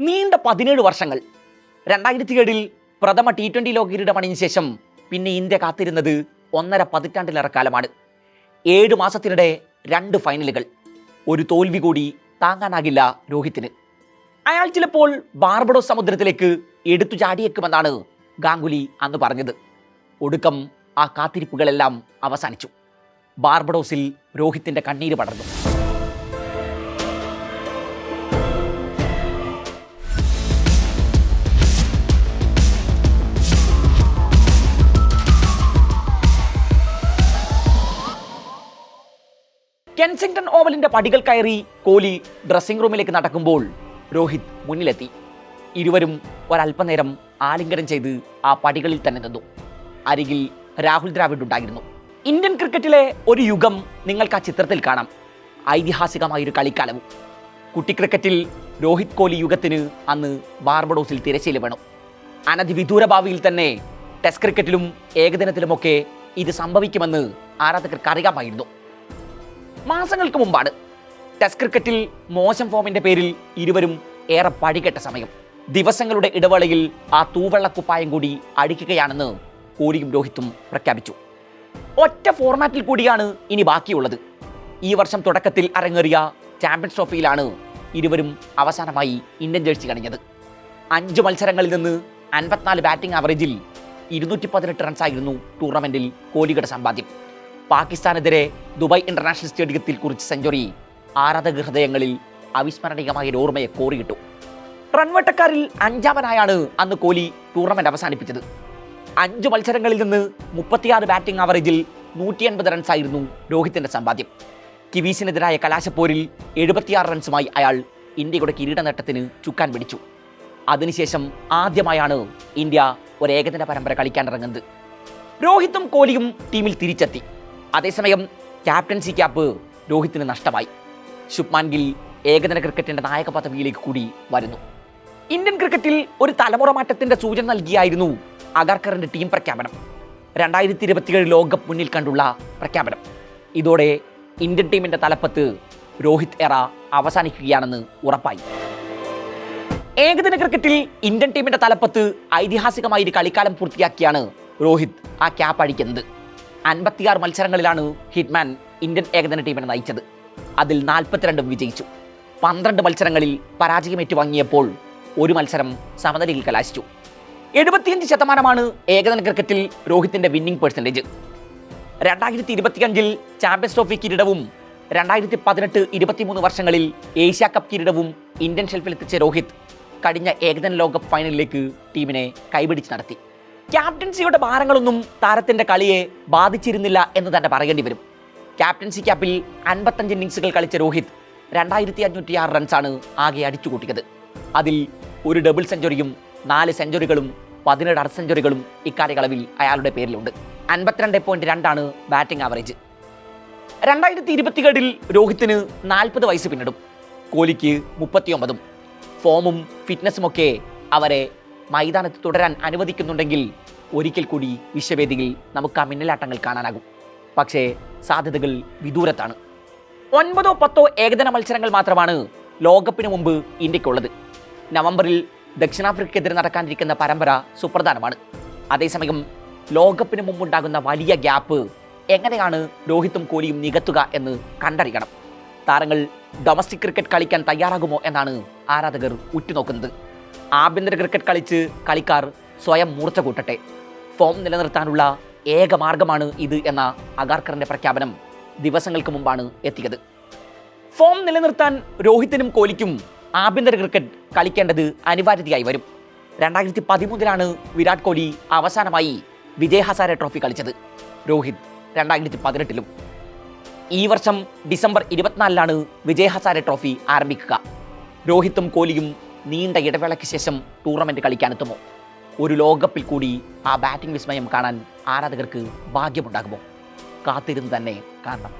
നീണ്ട പതിനേഴ് വർഷങ്ങൾ. രണ്ടായിരത്തി ഏഴിൽ പ്രഥമ ടി ട്വന്റി ലോക കിരീടമണിഞ്ഞ ശേഷം പിന്നെ ഇന്ത്യ കാത്തിരുന്നത് ഒന്നര പതിറ്റാണ്ടിലേറെ കാലമാണ് ഏഴ് മാസത്തിനിടെ രണ്ട് ഫൈനലുകൾ. ഒരു തോൽവി കൂടി താങ്ങാനാകില്ല രോഹിത്തിന്. അയാൾ ചിലപ്പോൾ ബാർബഡോ സമുദ്രത്തിലേക്ക് എടുത്തു ചാടിയേക്കുമെന്നാണ് ഗാംഗുലി അന്ന് പറഞ്ഞത്. ഒടുക്കം ആ കാത്തിരിപ്പുകളെല്ലാം അവസാനിച്ചു. ബാർബഡോസിൽ രോഹിത്തിന്റെ കണ്ണീര് പടർന്നു. കെൻസിംഗ്ടൺ ഓവലിന്റെ പടികൾ കയറി കോഹ്ലി ഡ്രസ്സിംഗ് റൂമിലേക്ക് നടക്കുമ്പോൾ രോഹിത് മുന്നിലെത്തി. ഇരുവരും ഒരല്പനേരം ആലിംഗനം ചെയ്ത് ആ പടികളിൽ തന്നെ നിന്നു. അരികിൽ രാഹുൽ ദ്രാവിഡ് ഉണ്ടായിരുന്നു. ഇന്ത്യൻ ക്രിക്കറ്റിലെ ഒരു യുഗം നിങ്ങൾക്ക് ആ ചിത്രത്തിൽ കാണാം. ഐതിഹാസികമായൊരു കളിക്കാലവും. കുട്ടി ക്രിക്കറ്റിൽ രോഹിത് കോഹ്ലി യുഗത്തിന് അന്ന് ബാർബഡോസിൽ തിരശ്ശീല വേണം. അനധിവിദൂര ഭാവിയിൽ തന്നെ ടെസ്റ്റ് ക്രിക്കറ്റിലും ഏകദിനത്തിലുമൊക്കെ ഇത് സംഭവിക്കുമെന്ന് ആരാധകർക്ക് അറിയാമായിരുന്നു. മാസങ്ങൾക്ക് മുമ്പാണ്. ടെസ്റ്റ് ക്രിക്കറ്റിൽ മോശം ഫോമിന്റെ പേരിൽ ഇരുവരും ഏറെ പഴികെട്ട സമയം. ദിവസങ്ങളുടെ ഇടവേളയിൽ ആ തൂവെള്ളക്കുപ്പായം കൂടി അടിക്കുകയാണെന്ന് കോഹ്ലിയും രോഹിത്തും പ്രഖ്യാപിച്ചു. ഒറ്റ ഫോർമാറ്റിൽ കൂടിയാണ് ഇനി ബാക്കിയുള്ളത്. ഈ വർഷം തുടക്കത്തിൽ അരങ്ങേറിയ ചാമ്പ്യൻസ് ട്രോഫിയിലാണ് ഇരുവരും അവസാനമായി ഇന്ത്യൻ ജേഴ്സി കണിഞ്ഞത്. അഞ്ച് മത്സരങ്ങളിൽ നിന്ന് അൻപത്തിനാല് ബാറ്റിംഗ് ആവറേജിൽ ഇരുന്നൂറ്റി പതിനെട്ട് റൺസായിരുന്നു ടൂർണമെന്റിൽ കോഹ്ലിയുടെ സമ്പാദ്യം. പാകിസ്ഥാനെതിരെ ദുബായ് ഇന്റർനാഷണൽ സ്റ്റേഡിയത്തിൽ കുറിച്ച് സെഞ്ചുറി. ആരാധക ഹൃദയങ്ങളിൽ അവിസ്മരണീയമായ ഒരു ഓർമ്മയെ കോറിയിട്ടു. റൺവട്ടക്കാരിൽ അഞ്ചാമനായാണ് അന്ന് കോഹ്ലി ടൂർണമെന്റ് അവസാനിപ്പിച്ചത്. അഞ്ച് മത്സരങ്ങളിൽ നിന്ന് മുപ്പത്തിയാറ് ബാറ്റിംഗ് ആവറേജിൽ നൂറ്റി അൻപത് റൺസായിരുന്നു രോഹിത്തിന്റെ സമ്പാദ്യം. കിവീസിനെതിരായ കലാശപ്പോരിൽ എഴുപത്തിയാറ് റൺസുമായി അയാൾ ഇന്ത്യയുടെ കിരീട നേട്ടത്തിന് ചുക്കാൻ പിടിച്ചു. അതിനുശേഷം ആദ്യമായാണ് ഇന്ത്യ ഒരു ഏകദിന പരമ്പര കളിക്കാനിറങ്ങുന്നത്. രോഹിത്തും കോഹ്ലിയും ടീമിൽ തിരിച്ചെത്തി. അതേസമയം ക്യാപ്റ്റൻസി ക്യാപ്പ് രോഹിത്തിന് നഷ്ടമായി. ശുഭ്മാൻ ഗിൽ ഏകദിന ക്രിക്കറ്റിന്റെ നായക പദവിയിലേക്ക് കൂടി വരുന്നു. ഇന്ത്യൻ ക്രിക്കറ്റിൽ ഒരു തലമുറ മാറ്റത്തിന്റെ സൂചന നൽകിയായിരുന്നു അഗർക്കറിന്റെ ടീം പ്രഖ്യാപനം. രണ്ടായിരത്തി ഇരുപത്തിയേഴ് ലോകകപ്പ് മുന്നിൽ കണ്ടുള്ള പ്രഖ്യാപനം. ഇതോടെ ഇന്ത്യൻ ടീമിന്റെ തലപ്പത്ത് രോഹിത് എറ അവസാനിക്കുകയാണെന്ന് ഉറപ്പായി. ഏകദിന ക്രിക്കറ്റിൽ ഇന്ത്യൻ ടീമിന്റെ തലപ്പത്ത് ഐതിഹാസികമായി ഒരു കളിക്കാലം പൂർത്തിയാക്കിയാണ് രോഹിത് ആ ക്യാപ്പ് അടിക്കുന്നത് അൻപത്തിയാറ് മത്സരങ്ങളിലാണ് ഹിറ്റ്മാൻ ഇന്ത്യൻ ഏകദിന ടീമിനെ നയിച്ചത്. അതിൽ നാൽപ്പത്തിരണ്ടും വിജയിച്ചു. പന്ത്രണ്ട് മത്സരങ്ങളിൽ പരാജയം വാങ്ങിയപ്പോൾ ഒരു മത്സരം സമനിലയിൽ കലാശിച്ചു. എഴുപത്തിയഞ്ച് ശതമാനമാണ് ഏകദിന ക്രിക്കറ്റിൽ രോഹിത്തിന്റെ വിന്നിംഗ് പെർസെന്റേജ് രണ്ടായിരത്തി ഇരുപത്തിയഞ്ചിൽ ചാമ്പ്യൻസ് ട്രോഫി കിരീടവും രണ്ടായിരത്തി പതിനെട്ട് ഇരുപത്തിമൂന്ന് വർഷങ്ങളിൽ ഏഷ്യ കപ്പ് കിരീടവും ഇന്ത്യൻ ഷെൽഫിലെത്തിച്ച രോഹിത് കഴിഞ്ഞ ഏകദിന ലോകകപ്പ് ഫൈനലിലേക്ക് ടീമിനെ കൈപിടിച്ച് നടത്തി. ക്യാപ്റ്റൻസിയുടെ ഭാരങ്ങളൊന്നും താരത്തിന്റെ കളിയെ ബാധിച്ചിരുന്നില്ല എന്ന് തന്നെ പറയേണ്ടി വരും. ക്യാപ്റ്റൻസി ക്യാപ്പിൽ അൻപത്തഞ്ച് ഇന്നിങ്സുകൾ കളിച്ച രോഹിത് രണ്ടായിരത്തി അഞ്ഞൂറ്റി ആറ് റൺസാണ് ആകെ അടിച്ചുകൂട്ടിയത്. അതിൽ ഒരു ഡബിൾ സെഞ്ചുറിയും നാല് സെഞ്ചുറികളും പതിനേഴ് അർദ്ധ സെഞ്ചുറികളും ഇക്കാലയളവിൽ അയാളുടെ പേരിലുണ്ട്. അൻപത്തിരണ്ട് പോയിന്റ് രണ്ടാണ് ബാറ്റിംഗ് ആവറേജ് രണ്ടായിരത്തി ഇരുപത്തിയേഴിൽ രോഹിത്തിന് നാൽപ്പത് വയസ്സ് പിന്നിടും. കോഹ്ലിക്ക് മുപ്പത്തിയൊമ്പതും. ഫോമും ഫിറ്റ്നസ്സുമൊക്കെ അവരെ മൈതാനത്ത് തുടരാൻ അനുവദിക്കുന്നുണ്ടെങ്കിൽ ഒരിക്കൽ കൂടി വിശ്വവേദിയിൽ നമുക്ക് ആ മിന്നലാട്ടങ്ങൾ കാണാനാകും. പക്ഷേ സാധ്യതകൾ വിദൂരത്താണ്. ഒൻപതോ പത്തോ ഏകദിന മത്സരങ്ങൾ മാത്രമാണ് ലോകകപ്പിന് മുമ്പ് ഇന്ത്യക്കുള്ളത്. നവംബറിൽ ദക്ഷിണാഫ്രിക്കയ്ക്കെതിരെ നടക്കാനിരിക്കുന്ന പരമ്പര സുപ്രധാനമാണ്. അതേസമയം ലോകകപ്പിന് മുമ്പുണ്ടാകുന്ന വലിയ ഗ്യാപ്പ് എങ്ങനെയാണ് രോഹിത്തും കോലിയും നികത്തുക എന്ന് കണ്ടറിയണം. താരങ്ങൾ ഡൊമസ്റ്റിക് ക്രിക്കറ്റ് കളിക്കാൻ തയ്യാറാകുമോ എന്നാണ് ആരാധകർ ഉറ്റുനോക്കുന്നത്. ആഭ്യന്തര ക്രിക്കറ്റ് കളിച്ച് കളിക്കാർ സ്വയം മൂർച്ച കൂട്ടട്ടെ. ഫോം നിലനിർത്താനുള്ള ഏക മാർഗമാണ് ഇത് എന്ന അഗാർക്കറിന്റെ പ്രഖ്യാപനം ദിവസങ്ങൾക്ക് മുമ്പാണ് എത്തിയത്. ഫോം നിലനിർത്താൻ രോഹിത്തിനും കോഹ്ലിക്കും ആഭ്യന്തര ക്രിക്കറ്റ് കളിക്കേണ്ടത് അനിവാര്യതയായി വരും. രണ്ടായിരത്തി പതിമൂന്നിലാണ് വിരാട് കോഹ്ലി അവസാനമായി വിജയ് ഹസാരെ ട്രോഫി കളിച്ചത് രോഹിത് രണ്ടായിരത്തി പതിനെട്ടിലും. ഈ വർഷം ഡിസംബർ ഇരുപത്തിനാലിലാണ് വിജയ് ഹസാരെ ട്രോഫി ആരംഭിക്കുക. രോഹിത്തും കോഹ്ലിയും നീണ്ട ഇടവേളയ്ക്ക് ശേഷം ടൂർണമെന്റ് കളിക്കാനെത്തുമോ ഒരു ലോകകപ്പിൽ കൂടി ആ ബാറ്റിംഗ് വിസ്മയം കാണാൻ ആരാധകർക്ക് ഭാഗ്യമുണ്ടാകുമോ? കാത്തിരുന്ന് തന്നെ കാണണം.